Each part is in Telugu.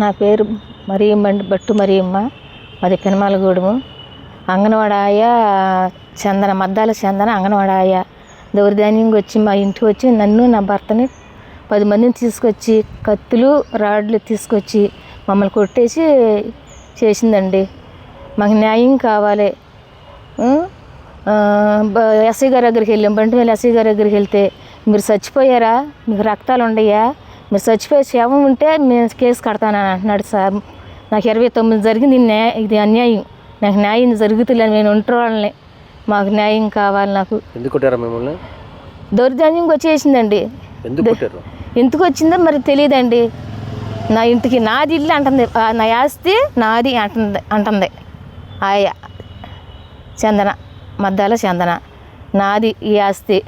నా పేరు మరియమ్మ అండి బట్టు మరియమ్మ. మాది పెనమాలగూడెము. అంగన్వాడాయ చందన మద్దాల చందన అంగన్వాడాయ. దౌర్ధాన్యంగా వచ్చి మా ఇంటికి వచ్చి నన్ను నా భర్తని పది మందిని తీసుకొచ్చి కత్తులు రాడ్లు తీసుకొచ్చి మమ్మల్ని కొట్టేసి చేసిందండి. మాకు న్యాయం కావాలి. ఎస్ఐ గారి దగ్గరికి వెళ్ళాం. బండి మీద ఎస్ఐ గారి దగ్గరికి వెళ్తే మీరు చచ్చిపోయారా? మీకు రక్తాలు ఉండయా? మీరు చచ్చిపోయే శవం ఉంటే మేము కేసు కడతానని అంటున్నాడు సార్. నాకు ఇరవై తొమ్మిది జరిగింది ఇది న్యాయ ఇది అన్యాయం. నాకు న్యాయం జరుగుతులే నేను ఒంటరి మాకు న్యాయం కావాలి నాకు. ఎందుకు మిమ్మల్ని? దౌర్జన్యంగా వచ్చేసిందండి. ఎందుకు వచ్చిందో మరి తెలియదండి. నా ఇంటికి నాది ఇల్లు అంటుంది నా ఆస్తి నాది అంటుంది అంటుంది. ఆయ చందన మద్దాల చందన. నాది ఈ ఆస్తి.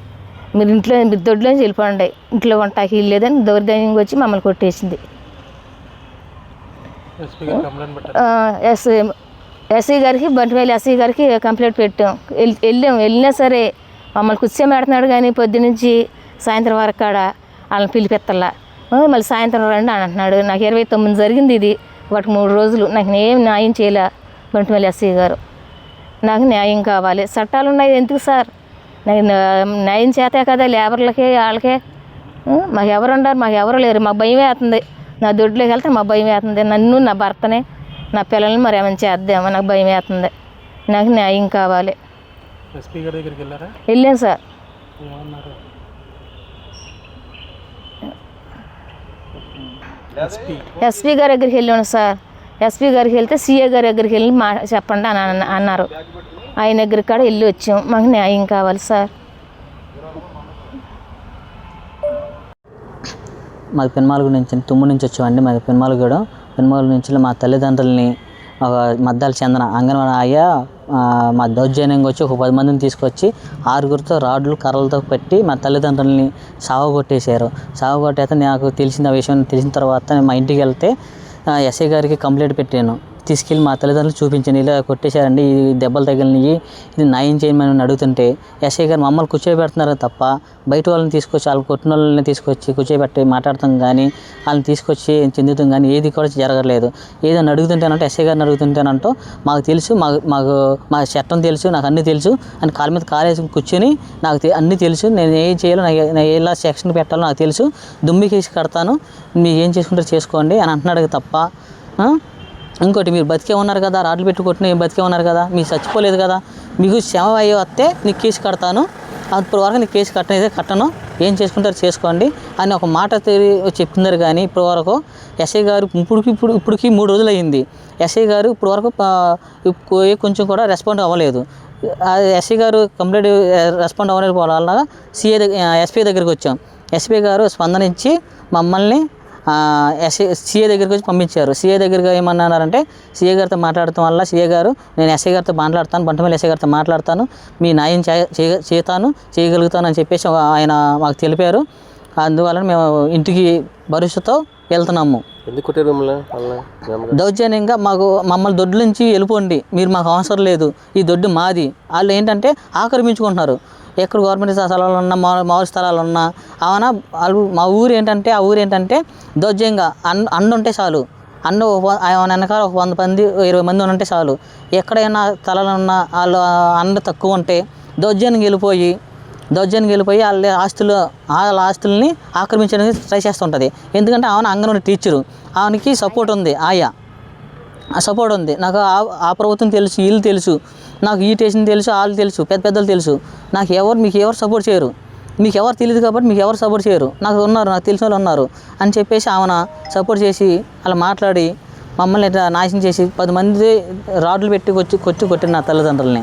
మీరు ఇంట్లో మీరు దొడ్లో వెళ్ళిపోండి. ఇంట్లో వంటకి లేదని దౌర్జన్యంగా వచ్చి మమ్మల్ని కొట్టేసింది. ఎస్ ఎస్ఐ గారికి బంటివేలి ఎస్ఐ గారికి కంప్లైంట్ పెట్టాం. వెళ్- వెళ్ళాం. వెళ్ళినా సరే మమ్మల్ని కూర్చోబెడుతున్నాడు కానీ పొద్దు నుంచి సాయంత్రం వరకు కాడ వాళ్ళని పిలిపెత్తల్లా మళ్ళీ సాయంత్రం రండి అని అంటున్నాడు. నాకు ఇరవై తొమ్మిది జరిగింది ఇది. వాటికి మూడు రోజులు. నాకు ఏం న్యాయం చేయలే బంటివేలి ఎస్ఐ గారు. నాకు న్యాయం కావాలి. చట్టాలు ఉన్నాయి ఎందుకు సార్? న్యా- చేతే కదా లేబర్లకి వాళ్ళకే. మాకు ఎవరు ఉండరు మాకు ఎవరు లేరు. మాకు భయం వేస్తుంది. నా దొడ్లోకి వెళ్తే మాకు భయం వేస్తుంది. నన్ను నా భర్తని నా పిల్లల్ని మరి ఏమైనా చేద్దామో? నాకు భయం వేస్తుంది. నాకు న్యాయం కావాలి. వెళ్ళాను సార్. ఎస్పీ. గారి దగ్గరికి వెళ్ళాను సార్. ఎస్పీ గారికి వెళ్తే సీఏ గారి దగ్గరికి వెళ్ళి మా చెప్పండి అని అన్న- అన్నారు. ఆయన దగ్గర కాడ వెళ్ళి వచ్చాం. మాకు న్యాయం కావాలి సార్. మాది పెన్మాలగూడ నుంచి తుమ్ము నుంచి వచ్చామండి. మాది పెన్మాలగూడ పెన్మాలగూడ నుంచి మా తల్లిదండ్రులని ఒక మద్దాల చందన అంగన్వాడీ అయ్యా మా దౌర్జన్యంగా వచ్చి ఒక పది మందిని తీసుకొచ్చి ఆరుగురితో రాడ్లు కర్రలతో పెట్టి మా తల్లిదండ్రులని సాగు కొట్టేశారు సాగు కొట్టేస్తే నాకు తెలిసిన విషయం తెలిసిన తర్వాత మా ఇంటికి వెళ్తే ఎస్ఐ గారికి కంప్లైంట్ పెట్టాను. తీసుకెళ్ళి మా తల్లిదండ్రులు చూపించండి ఇలా కొట్టేశారండి ఈ దెబ్బలు తగిలినవి ఇది నయం చేయమని అడుగుతుంటే ఎస్ఐ గారు మమ్మల్ని కూర్చోబెడుతున్నారు తప్ప బయట వాళ్ళని తీసుకొచ్చి వాళ్ళు కొట్టిన వాళ్ళని తీసుకొచ్చి కూర్చోబెట్టి మాట్లాడతాం కానీ వాళ్ళని తీసుకొచ్చి చెందుతాం కానీ ఏది కూడా జరగలేదు. ఏదైనా అడుగుతుంటానంటే ఎస్ఐ గారిని అడుగుతుంటానంటూ మాకు తెలుసు మాకు మాకు మా చట్టం తెలుసు నాకు అన్నీ తెలుసు అని కాళ్ళ మీద కాలేసి కూర్చొని నాకు తె- అన్నీ తెలుసు నేను ఏం చేయాలో నాకు ఎలా సెక్షన్ పెట్టాలో నాకు తెలుసు దుమ్మికేసి కడతాను మీరు ఏం చేసుకుంటారో చేసుకోండి అని అంటున్నాడు తప్ప ఇంకోటి మీరు బతికే ఉన్నారు కదా రాడ్లు పెట్టి కొట్టిన ఏం బతికే ఉన్నారు కదా మీరు చచ్చిపోలేదు కదా మీకు శ్రమ అయ్యే వస్తే నీకు కేసు కడతాను. అప్పటి వరకు నీకు కేసు కట్టనైతే కట్టను. ఏం చేసుకుంటారు చేసుకోండి అని ఒక మాట చెప్తున్నారు కానీ ఇప్పటి వరకు ఎస్ఐ గారు ఇప్పుడుకి ఇప్పుడు ఇప్పటికి మూడు రోజులు అయ్యింది ఎస్ఐ గారు ఇప్పటి వరకు కొంచెం కూడా రెస్పాండ్ అవ్వలేదు. ఆ ఎస్ఐ గారు కంప్లీట్ రెస్పాండ్ అవ్వలేకపోవడం వల్ల సిఏ దగ్గర ఎస్పీ దగ్గరికి వచ్చాం. ఎస్పీ గారు స్పందనించి మమ్మల్ని ఎస్ఏ సీఏ దగ్గరికి వచ్చి పంపించారు. సీఏ దగ్గరికి ఏమన్నారంటే సీఏ గారితో మాట్లాడటం వల్ల సీఏ గారు నేను ఎస్ఐ గారితో మాట్లాడతాను బంటమల్లి ఎస్ఐ గారితో మాట్లాడతాను మీ న్యాయం చేతాను చేయగలుగుతాను అని చెప్పేసి ఆయన మాకు తెలిపారు. అందువలన మేము ఇంటికి భరోసాతో వెళ్తున్నాము. దౌర్జన్యంగా మాకు మమ్మల్ని దొడ్డు నుంచి వెళ్ళిపోండి మీరు మాకు అవసరం లేదు. ఈ దొడ్డు మాది. వాళ్ళు ఏంటంటే ఆక్రమించుకుంటున్నారు. ఎక్కడ గవర్నమెంట్ స్థలాలు ఉన్నా మా మామూలు స్థలాలు ఉన్నా అవునా? వాళ్ళు మా ఊరు ఏంటంటే ఆ ఊరు ఏంటంటే దౌర్జంగా అన్ అండ ఉంటే చాలు. అన్న ఆయన వెనకాల ఒక వంద మంది ఇరవై మంది ఉంటే చాలు. ఎక్కడైనా స్థలాలు ఉన్నా వాళ్ళు అండ తక్కువ ఉంటే దౌర్జన్యం వెళ్ళిపోయి దౌర్జన్యం వెళ్ళిపోయి వాళ్ళ ఆస్తులు వాళ్ళ ఆస్తుల్ని ఆక్రమించడానికి ట్రై చేస్తుంటుంది. ఎందుకంటే ఆమె అంగన్వాడి టీచరు. ఆమెకి సపోర్ట్ ఉంది. ఆయా ఆ సపోర్ట్ ఉంది. నాకు ఆ ఆ ప్రభుత్వం తెలుసు వీళ్ళు తెలుసు. నాకు ఈ స్టేషన్ తెలుసు వాళ్ళు తెలుసు పెద్ద పెద్దలు తెలుసు. నాకు ఎవరు మీకు ఎవరు సపోర్ట్ చేయరు. మీకు ఎవరు తెలియదు కాబట్టి మీకు ఎవరు సపోర్ట్ చేయరు. నాకు ఉన్నారు నాకు తెలిసిన వాళ్ళు ఉన్నారు అని చెప్పేసి ఆమెన సపోర్ట్ చేసి అలా మాట్లాడి మమ్మల్ని నాశనం చేసి పది మంది రాడ్లు పెట్టి కొచ్చి కొచ్చి కొట్టిన నా తల్లిదండ్రులని.